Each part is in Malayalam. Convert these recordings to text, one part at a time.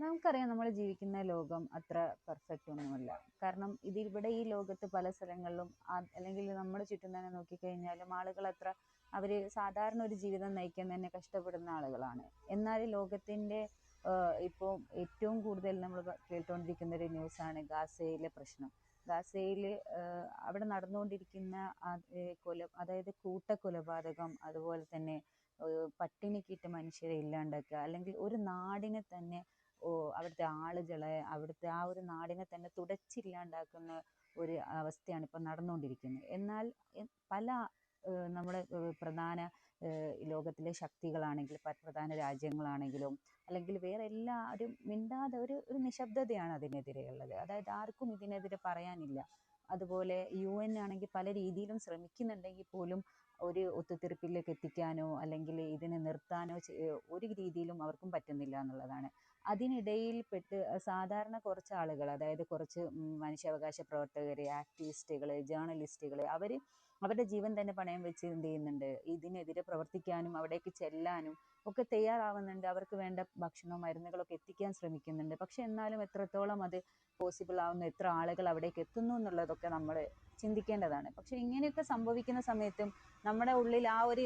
നമുക്കറിയാം നമ്മൾ ജീവിക്കുന്ന ലോകം അത്ര പെർഫെക്റ്റ് ഒന്നുമല്ല. കാരണം ഇതിവിടെ ഈ ലോകത്ത് പല സ്ഥലങ്ങളിലും അല്ലെങ്കിൽ നമ്മുടെ ചുറ്റും തന്നെ നോക്കിക്കഴിഞ്ഞാലും ആളുകൾ അത്ര അവർ സാധാരണ ഒരു ജീവിതം നയിക്കാൻ തന്നെ കഷ്ടപ്പെടുന്ന ആളുകളാണ്. എന്നാൽ ലോകത്തിന്റെ ഇപ്പോൾ ഏറ്റവും കൂടുതൽ നമ്മൾ കേട്ടുകൊണ്ടിരിക്കുന്ന ഒരു ന്യൂസാണ് ഗാസയിലെ പ്രശ്നം. ഗാസയിൽ അവിടെ നടന്നുകൊണ്ടിരിക്കുന്ന കൊല അതായത് കൂട്ടക്കൊലപാതകം അതുപോലെ തന്നെ പട്ടിണി പട്ടിണിക്കിട്ട് മനുഷ്യരെ ഇല്ലാണ്ടാക്കുക അല്ലെങ്കിൽ ഒരു നാടിനെ തന്നെ അവിടുത്തെ ആളുകളെ അവിടുത്തെ ആ ഒരു നാടിനെ തന്നെ തുടച്ചില്ലാണ്ടാക്കുന്ന ഒരു അവസ്ഥയാണ് ഇപ്പം നടന്നുകൊണ്ടിരിക്കുന്നത്. എന്നാൽ പല നമ്മുടെ പ്രധാന ലോകത്തിലെ ശക്തികളാണെങ്കിലും പ- പ്രധാന രാജ്യങ്ങളാണെങ്കിലും അല്ലെങ്കിൽ വേറെ എല്ലാവരും മിണ്ടാതെ ഒരു ഒരു നിശബ്ദതയാണ് അതിനെതിരെയുള്ളത്. അതായത് ആർക്കും ഇതിനെതിരെ പറയാനില്ല. അതുപോലെ യു എൻ ആണെങ്കിൽ പല രീതിയിലും ശ്രമിക്കുന്നുണ്ടെങ്കിൽ പോലും ഒരു ഒത്തുതീർപ്പിലേക്ക് എത്തിക്കാനോ അല്ലെങ്കിൽ ഇതിനെ നിർത്താനോ ഒരു രീതിയിലും അവർക്കും പറ്റുന്നില്ല എന്നുള്ളതാണ്. അതിനിടയിൽ പെട്ട് സാധാരണ കുറച്ച് ആളുകൾ അതായത് കുറച്ച് മനുഷ്യാവകാശ പ്രവർത്തകർ ആക്ടിവിസ്റ്റുകൾ ജേർണലിസ്റ്റുകൾ അവർ അവരുടെ ജീവൻ തന്നെ പണയം വെച്ച് എന്ത് ചെയ്യുന്നുണ്ട്? ഇതിനെതിരെ പ്രവർത്തിക്കാനും അവിടേക്ക് ചെല്ലാനും ഒക്കെ തയ്യാറാവുന്നുണ്ട്. അവർക്ക് വേണ്ട ഭക്ഷണവും മരുന്നുകളൊക്കെ എത്തിക്കാൻ ശ്രമിക്കുന്നുണ്ട്. പക്ഷെ എന്നാലും എത്രത്തോളം അത് പോസിബിൾ ആവുന്നു എത്ര ആളുകൾ അവിടേക്ക് എത്തുന്നു എന്നുള്ളതൊക്കെ നമ്മൾ ചിന്തിക്കേണ്ടതാണ്. പക്ഷെ ഇങ്ങനെയൊക്കെ സംഭവിക്കുന്ന സമയത്തും നമ്മുടെ ഉള്ളിൽ ആ ഒരു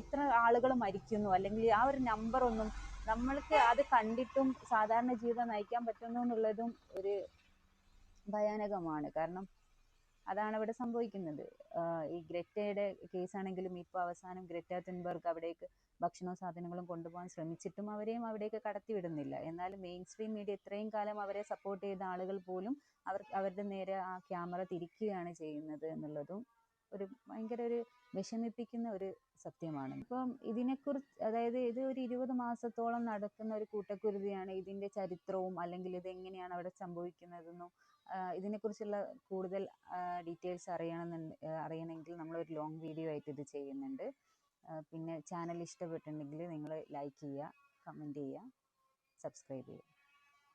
ഇത്ര ആളുകൾ മരിക്കുന്നു അല്ലെങ്കിൽ ആ ഒരു നമ്പർ ഒന്നും നമ്മൾക്ക് അത് കണ്ടിട്ടും സാധാരണ ജീവിതം നയിക്കാൻ പറ്റുന്നു എന്നുള്ളതും ഒരു ഭയാനകമാണ്. കാരണം അതാണ് ഇവിടെ സംഭവിക്കുന്നത്. ഈ ഗ്രറ്റയുടെ കേസാണെങ്കിലും ഇപ്പോൾ അവസാനം ഗ്രെറ്റ തുൻബർഗ് അവിടേക്ക് ഭക്ഷണവും സാധനങ്ങളും കൊണ്ടുപോകാൻ ശ്രമിച്ചിട്ടും അവരെയും അവിടേക്ക് കടത്തിവിടുന്നില്ല. എന്നാൽ മെയിൻ സ്ട്രീം മീഡിയ ഇത്രയും കാലം അവരെ സപ്പോർട്ട് ചെയ്ത ആളുകൾ പോലും അവർ അവരുടെ നേരെ ആ ക്യാമറ തിരിക്കുകയാണ് ചെയ്യുന്നത് എന്നുള്ളതും ഒരു ഭയങ്കര ഒരു വിഷമിപ്പിക്കുന്ന ഒരു സത്യമാണ്. ഇപ്പം ഇതിനെക്കുറിച്ച് അതായത് ഇത് ഒരു ഇരുപത് മാസത്തോളം നടക്കുന്ന ഒരു കൂട്ടക്കുരുതിയാണ് ഇതിന്റെ ചരിത്രവും അല്ലെങ്കിൽ ഇത് എങ്ങനെയാണ് അവിടെ സംഭവിക്കുന്നതെന്നും ഇതിനെക്കുറിച്ചുള്ള കൂടുതൽ ഡീറ്റെയിൽസ് അറിയണമെന്നുണ്ട് അറിയണമെങ്കിൽ ഒരു ലോങ് വീഡിയോ ആയിട്ട് ഇത് ചെയ്യുന്നുണ്ട്. പിന്നെ ചാനൽ ഇഷ്ടപ്പെട്ടിട്ടുണ്ടെങ്കിൽ നിങ്ങൾ ലൈക്ക് ചെയ്യുക കമന്റ് ചെയ്യുക സബ്സ്ക്രൈബ് ചെയ്യുക.